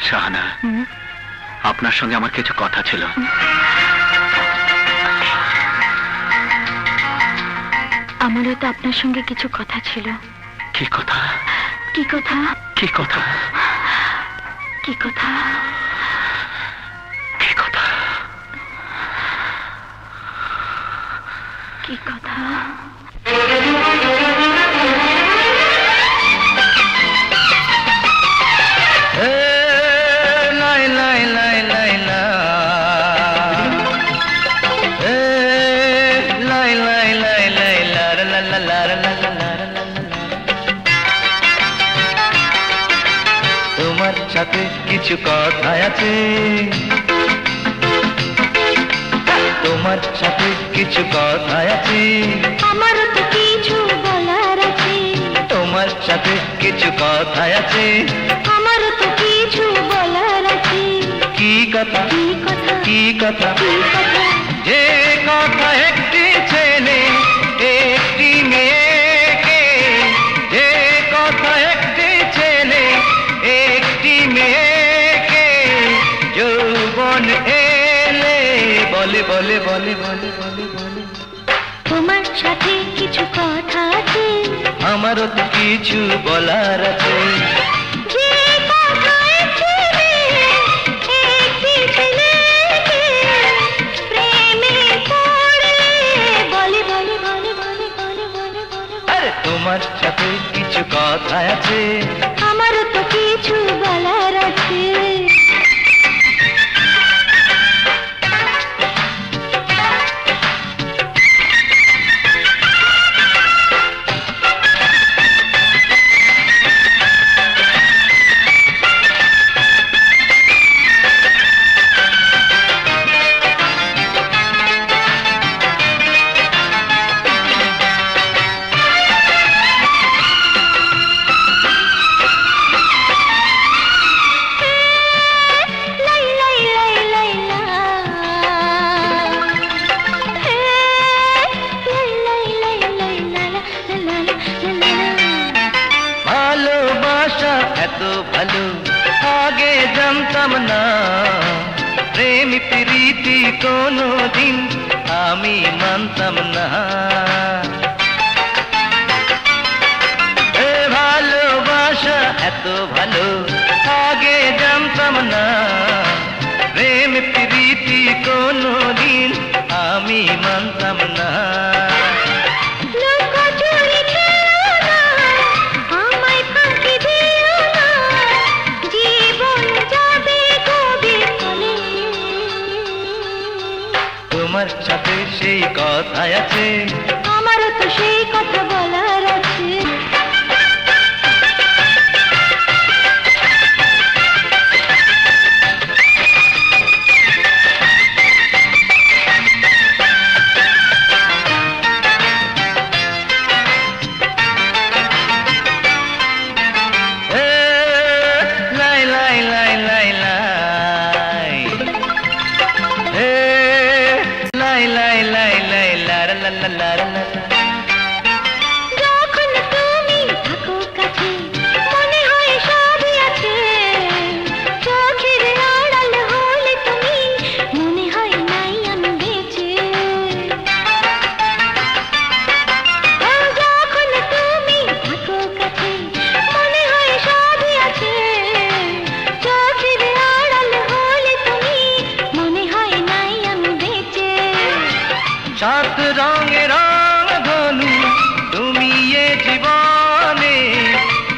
শাহানা আপনার সঙ্গে আমার কিছু কথা ছিল। আমারও তো আপনার সঙ্গে কিছু কথা ছিল। কি কথা? কি কথা? কি কথা? কি কথা? কি কথা? কি কথা? তোমার সাথে কিছু কথা আছে। তোমার সাথে কিছু কথা আছে। আমারও তো কিছু বলার আছে। তোমার সাথে কিছু কথা আছে। আমারও তো কিছু বলার আছে। কি কথা? কি কথা? কি কথা? যে কথা একটি ছেলে একটি মেয়েকে বলে বলে বলে বলে বলে বলে তোমার সাথে কিছু কথা আছে আমারও তো কিছু বলার আছে তোমার সাথে কিছু কথা আছে ভালো আগে জানতাম না প্রেম প্রীতি কোনো দিন আমি মানতাম না সাথে সেই কথায় আছে। আমারও তো সেই কথা कलर সাত রঙে রং ধনু তুমি এ জীবনে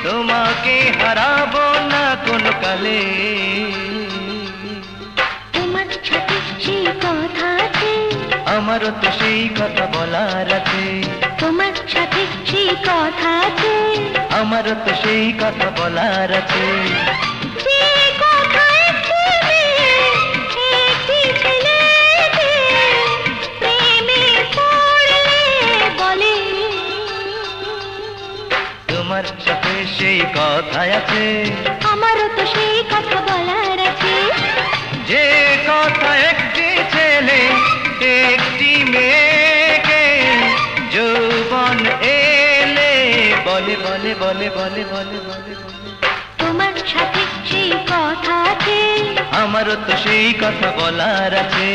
তোমাকে হারাবো না কোন কালে। তোমার সেই কথা আমারও তো সেই কথা বলার আছে। তোমার সাথে সেই কথা আছে। আমারও তো সেই কথা বলার আছে। তোমার সাথে সেই কথা আছে। আমারও তো সেই কথা বলার আছে। যে কথা একটি ছেলে একটি মেয়েকে যৌবন এলে বলে বলে বলে বলে বলে বলে তোমার সাথে সেই কথা আমারও তো সেই কথা বলার আছে।